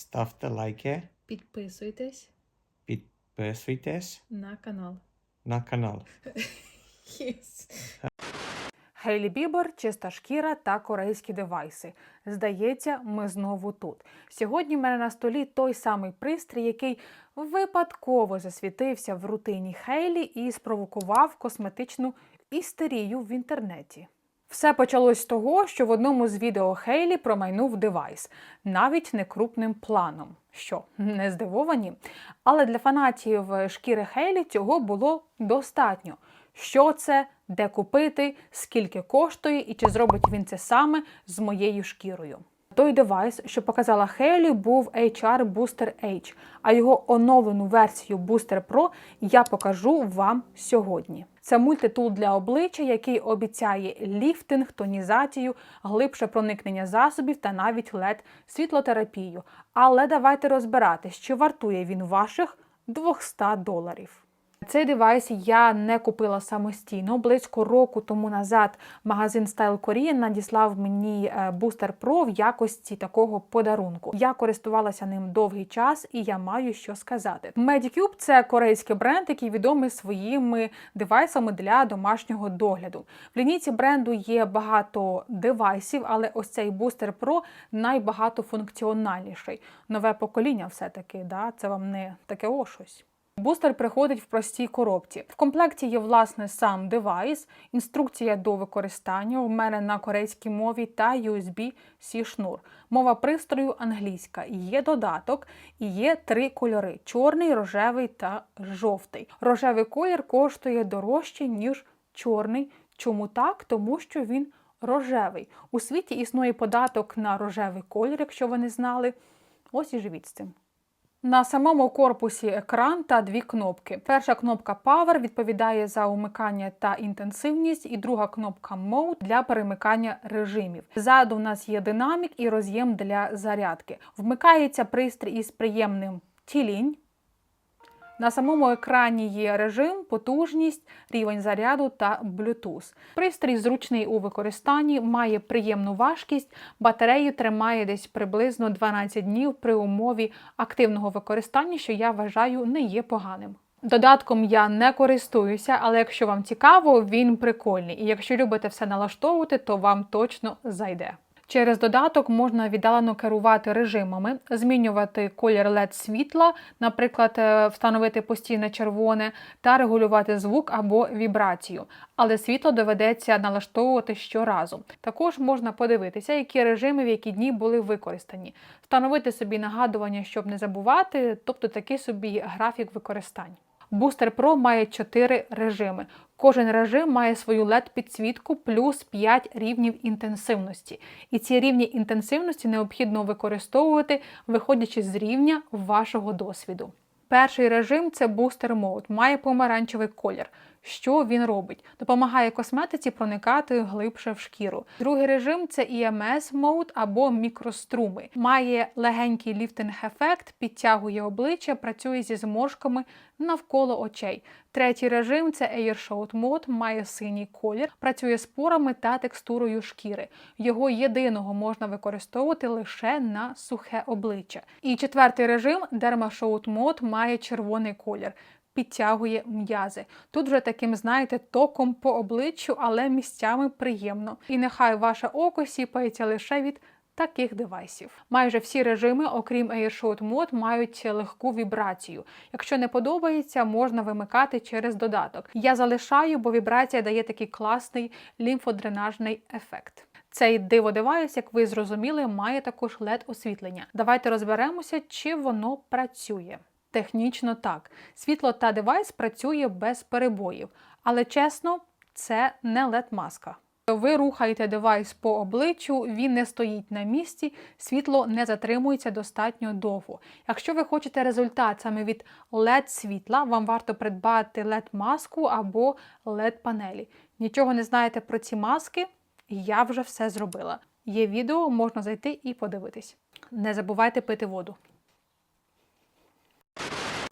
ставте лайки, Підписуйтесь підписуйтесь на канал. на канал. Yes. Хейлі Бібер, чиста шкіра та корейські девайси. Здається, ми знову тут. Сьогодні в мене на столі той самий пристрій, який випадково засвітився в рутині Хейлі і спровокував косметичну істерію в інтернеті. Все почалось з того, що в одному з відео Хейлі промайнув девайс, навіть не крупним планом. Що, не здивовані? Але для фанатів шкіри Хейлі цього було достатньо. Що це, де купити, скільки коштує і чи зробить він це саме з моєю шкірою. Той девайс, що показала Хейлі, був HR Booster H, а його оновлену версію Booster Pro я покажу вам сьогодні. Це мультитул для обличчя, який обіцяє ліфтинг, тонізацію, глибше проникнення засобів та навіть led світлотерапію. Але давайте розбиратись, чи вартує він ваших 200 доларів. Цей девайс я не купила самостійно. Близько року тому назад магазин Style Korean надіслав мені Booster Pro в якості такого подарунку. Я користувалася ним довгий час і я маю що сказати. Medicube – це корейський бренд, який відомий своїми девайсами для домашнього догляду. В лінійці бренду є багато девайсів, але ось цей Booster Pro найбагатофункціональніший. Нове покоління все-таки, да? це вам не таке о щось. Бустер приходить в простій коробці. В комплекті є власне сам девайс, інструкція до використання у мене на корейській мові та USB-C шнур. Мова пристрою англійська. Є додаток і є три кольори: чорний, рожевий та жовтий. Рожевий колір коштує дорожче, ніж чорний. Чому так? Тому що він рожевий. У світі існує податок на рожевий колір, якщо ви не знали. Ось і живіть з цим. На самому корпусі екран та дві кнопки. Перша кнопка Power відповідає за умикання та інтенсивність, і друга кнопка Mode для перемикання режимів. Ззаду в нас є динамік і роз'єм для зарядки. Вмикається пристрій із приємним тілінь. На самому екрані є режим, потужність, рівень заряду та Bluetooth. Пристрій зручний у використанні, має приємну важкість, батарею тримає десь приблизно 12 днів при умові активного використання, що я вважаю не є поганим. Додатком я не користуюся, але якщо вам цікаво, він прикольний. І якщо любите все налаштовувати, то вам точно зайде. Через додаток можна віддалено керувати режимами, змінювати колір LED світла, наприклад, е, встановити постійне червоне та регулювати звук або вібрацію. Але світло доведеться налаштовувати щоразу. Також можна подивитися, які режими в які дні були використані, встановити собі нагадування, щоб не забувати, тобто такий собі графік використань. Booster Pro має 4 режими. Кожен режим має свою LED-підсвітку плюс 5 рівнів інтенсивності. І ці рівні інтенсивності необхідно використовувати, виходячи з рівня вашого досвіду. Перший режим це бустер мод, має помаранчевий колір. Що він робить? Допомагає косметиці проникати глибше в шкіру. Другий режим це EMS Mode або мікроструми. Має легенький ліфтинг-ефект, підтягує обличчя, працює зі зморшками навколо очей. Третій режим це Airshot Mode, має синій колір, працює з порами та текстурою шкіри. Його єдиного можна використовувати лише на сухе обличчя. І четвертий режим Derma Mode, має червоний колір. Підтягує м'язи. Тут вже таким, знаєте, током по обличчю, але місцями приємно. І нехай ваше око сіпається лише від таких девайсів. Майже всі режими, окрім Airshot Mode, мають легку вібрацію. Якщо не подобається, можна вимикати через додаток. Я залишаю, бо вібрація дає такий класний лімфодренажний ефект. Цей диво-девайс, як ви зрозуміли, має також led освітлення. Давайте розберемося, чи воно працює. Технічно так. Світло та девайс працює без перебоїв, але чесно, це не LED-маска. Ви рухаєте девайс по обличчю, він не стоїть на місці, світло не затримується достатньо довго. Якщо ви хочете результат саме від LED світла, вам варто придбати LED-маску або LED-панелі. Нічого не знаєте про ці маски? Я вже все зробила. Є відео, можна зайти і подивитись. Не забувайте пити воду.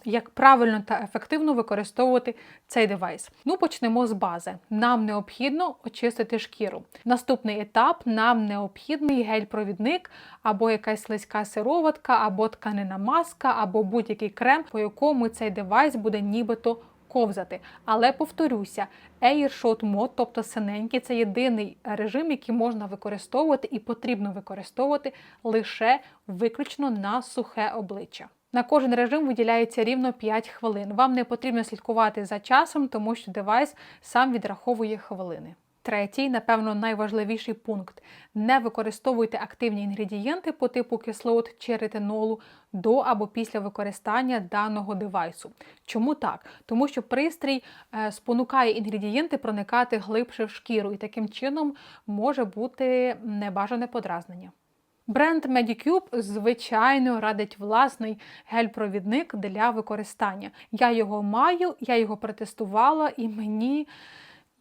Як правильно та ефективно використовувати цей девайс? Ну, почнемо з бази. Нам необхідно очистити шкіру. Наступний етап нам необхідний гель-провідник або якась слизька сироватка, або тканина маска, або будь-який крем, по якому цей девайс буде нібито ковзати. Але повторюся, Airshot Mode, тобто синенький, це єдиний режим, який можна використовувати і потрібно використовувати лише виключно на сухе обличчя. На кожен режим виділяється рівно 5 хвилин. Вам не потрібно слідкувати за часом, тому що девайс сам відраховує хвилини. Третій, напевно, найважливіший пункт: не використовуйте активні інгредієнти по типу кислот чи ретинолу до або після використання даного девайсу. Чому так? Тому що пристрій е, спонукає інгредієнти проникати глибше в шкіру, і таким чином може бути небажане подразнення. Бренд Medicube, звичайно, радить власний гель-провідник для використання. Я його маю, я його протестувала, і мені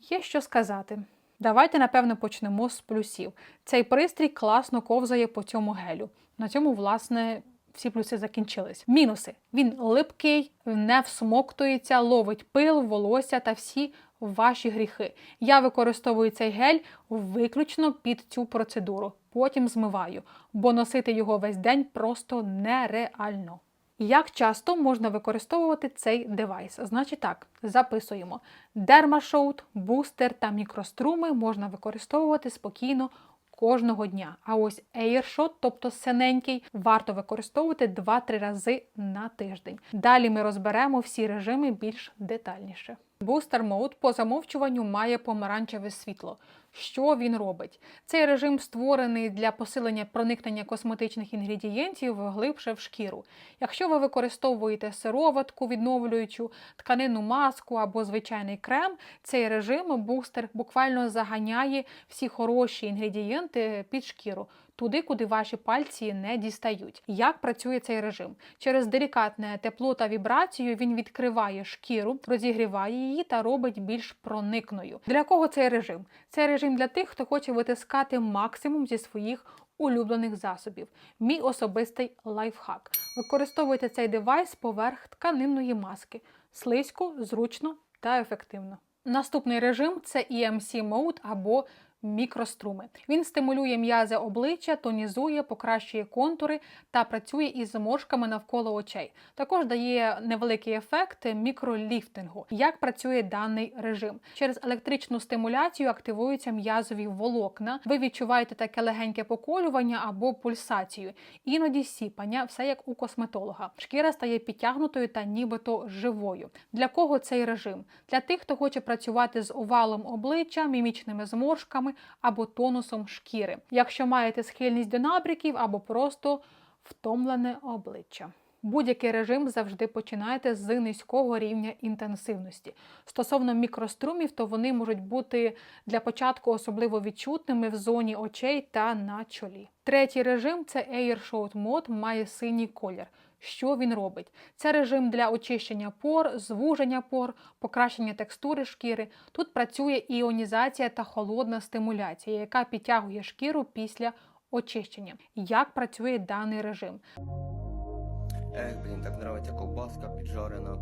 є що сказати. Давайте, напевно, почнемо з плюсів. Цей пристрій класно ковзає по цьому гелю. На цьому, власне, всі плюси закінчились. Мінуси: він липкий, не всмоктується, ловить пил, волосся та всі ваші гріхи. Я використовую цей гель виключно під цю процедуру. Потім змиваю, бо носити його весь день просто нереально. Як часто можна використовувати цей девайс? Значить так, записуємо. Дермашоут, бустер та мікроструми можна використовувати спокійно кожного дня. А ось Airshot, тобто синенький, варто використовувати 2-3 рази на тиждень. Далі ми розберемо всі режими більш детальніше. Бустер Mode по замовчуванню має помаранчеве світло. Що він робить? Цей режим створений для посилення проникнення косметичних інгредієнтів глибше в шкіру. Якщо ви використовуєте сироватку, відновлюючу тканину маску або звичайний крем, цей режим бустер буквально заганяє всі хороші інгредієнти під шкіру. Туди, куди ваші пальці не дістають. Як працює цей режим? Через делікатне тепло та вібрацію він відкриває шкіру, розігріває її та робить більш проникною. Для кого цей режим? Цей режим для тих, хто хоче витискати максимум зі своїх улюблених засобів. Мій особистий лайфхак. Використовуйте цей девайс поверх тканинної маски. Слизько, зручно та ефективно. Наступний режим це EMC Mode або мікроструми. Він стимулює м'язи обличчя, тонізує, покращує контури та працює із зморшками навколо очей. Також дає невеликий ефект мікроліфтингу. Як працює даний режим? Через електричну стимуляцію активуються м'язові волокна. Ви відчуваєте таке легеньке поколювання або пульсацію, іноді сіпання, все як у косметолога. Шкіра стає підтягнутою та нібито живою. Для кого цей режим? Для тих, хто хоче працювати з овалом обличчя, мімічними зморшками або тонусом шкіри, якщо маєте схильність до набряків або просто втомлене обличчя. Будь-який режим завжди починаєте з низького рівня інтенсивності. Стосовно мікрострумів, то вони можуть бути для початку особливо відчутними в зоні очей та на чолі. Третій режим це Airshot Mode, має синій колір. Що він робить? Це режим для очищення пор, звуження пор, покращення текстури шкіри. Тут працює іонізація та холодна стимуляція, яка підтягує шкіру після очищення. Як працює даний режим? Ех, блін, так нравиться ковбаска піджарена.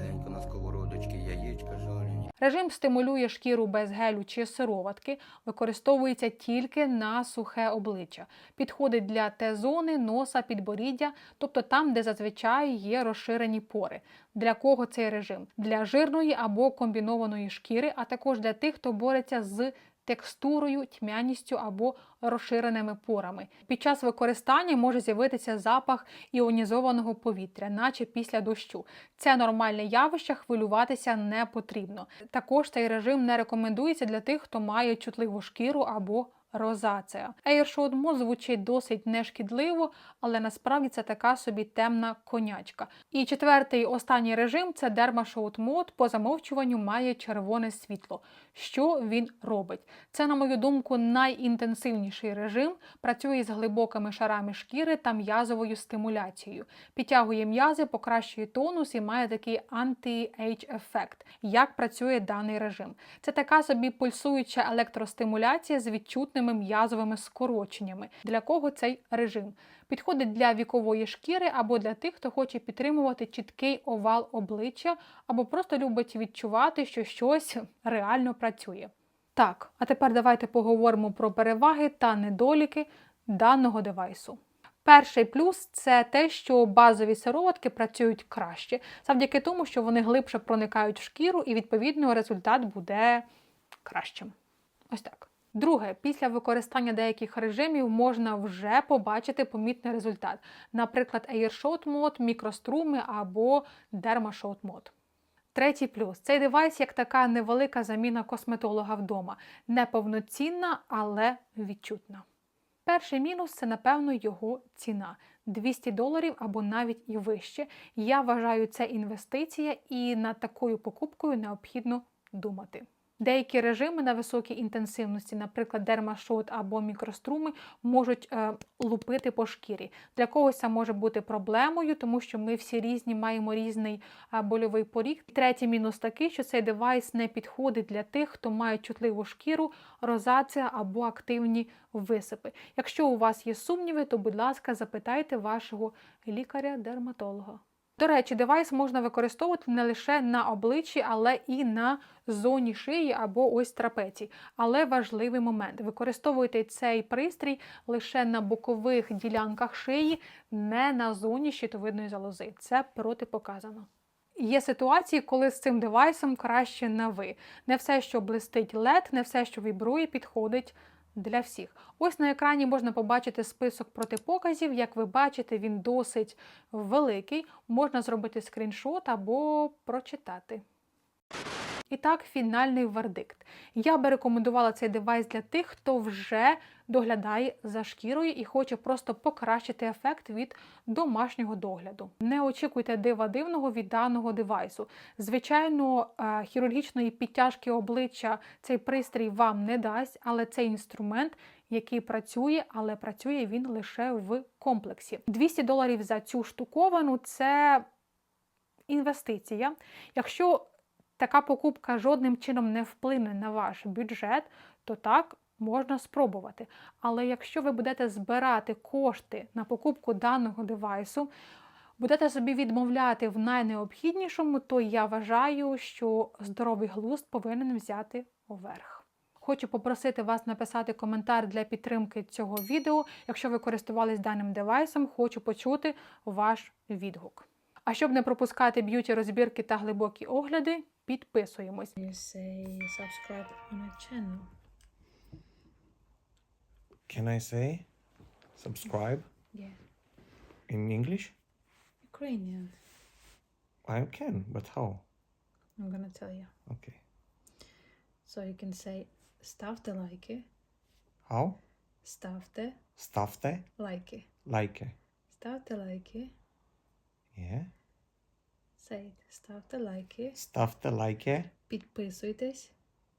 Легенько на сковородочці, яєчка жарені. Режим стимулює шкіру без гелю чи сироватки, використовується тільки на сухе обличчя. Підходить для Т-зони, носа, підборіддя, тобто там, де зазвичай є розширені пори. Для кого цей режим? Для жирної або комбінованої шкіри, а також для тих, хто бореться з текстурою, тьмяністю або розширеними порами. Під час використання може з'явитися запах іонізованого повітря, наче після дощу. Це нормальне явище, хвилюватися не потрібно. Також цей режим не рекомендується для тих, хто має чутливу шкіру або Airshot Mode звучить досить нешкідливо, але насправді це така собі темна конячка. І четвертий останній режим це Mode. По замовчуванню має червоне світло. Що він робить? Це, на мою думку, найінтенсивніший режим. Працює з глибокими шарами шкіри та м'язовою стимуляцією. Підтягує м'язи, покращує тонус і має такий анти-ейдж ефект. Як працює даний режим? Це така собі пульсуюча електростимуляція з відчутним міцними м'язовими скороченнями. Для кого цей режим? Підходить для вікової шкіри або для тих, хто хоче підтримувати чіткий овал обличчя, або просто любить відчувати, що щось реально працює. Так, а тепер давайте поговоримо про переваги та недоліки даного девайсу. Перший плюс це те, що базові сироватки працюють краще, завдяки тому, що вони глибше проникають в шкіру, і відповідно результат буде кращим. Ось так. Друге, після використання деяких режимів можна вже побачити помітний результат, наприклад, AirShot мод, мікроструми або Dermashot мод. Третій плюс цей девайс як така невелика заміна косметолога вдома, неповноцінна, але відчутна. Перший мінус це, напевно, його ціна 200 доларів або навіть і вище. Я вважаю, це інвестиція, і над такою покупкою необхідно думати. Деякі режими на високій інтенсивності, наприклад, дермашот або мікроструми, можуть е, лупити по шкірі. Для когось це може бути проблемою, тому що ми всі різні маємо різний е, больовий поріг. Третій мінус такий, що цей девайс не підходить для тих, хто має чутливу шкіру, розація або активні висипи. Якщо у вас є сумніви, то, будь ласка, запитайте вашого лікаря-дерматолога. До речі, девайс можна використовувати не лише на обличчі, але і на зоні шиї або ось трапеції. Але важливий момент: використовуйте цей пристрій лише на бокових ділянках шиї, не на зоні щитовидної залози. Це протипоказано. Є ситуації, коли з цим девайсом краще на ви. Не все, що блистить LED, не все, що вібрує, підходить для всіх. Ось на екрані можна побачити список протипоказів. Як ви бачите, він досить великий. Можна зробити скріншот або прочитати. І так, фінальний вердикт. Я би рекомендувала цей девайс для тих, хто вже доглядає за шкірою і хоче просто покращити ефект від домашнього догляду. Не очікуйте дива дивного від даного девайсу. Звичайно, е, хірургічної підтяжки обличчя цей пристрій вам не дасть, але цей інструмент. Який працює, але працює він лише в комплексі. 200 доларів за цю штуковину це інвестиція. Якщо така покупка жодним чином не вплине на ваш бюджет, то так можна спробувати. Але якщо ви будете збирати кошти на покупку даного девайсу, будете собі відмовляти в найнеобхіднішому, то я вважаю, що здоровий глузд повинен взяти верх. Хочу попросити вас написати коментар для підтримки цього відео. Якщо ви користувались даним девайсом, хочу почути ваш відгук. А щоб не пропускати б'юті розбірки та глибокі огляди, підписуємось. You say subscribe on a channel. Can I say subscribe Yeah. in English? Ukrainian. I can, but how? I'm gonna tell you. Okay. So you can say ставте лайки. How? Ставте Ставте лайки. лайки. Ставте лайки. Yeah. Say. Ставте лайки. Ставте лайки. Підписуйтесь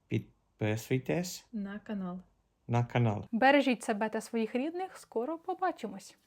Підписуйтесь на канал. на канал. Бережіть себе та своїх рідних. Скоро побачимось!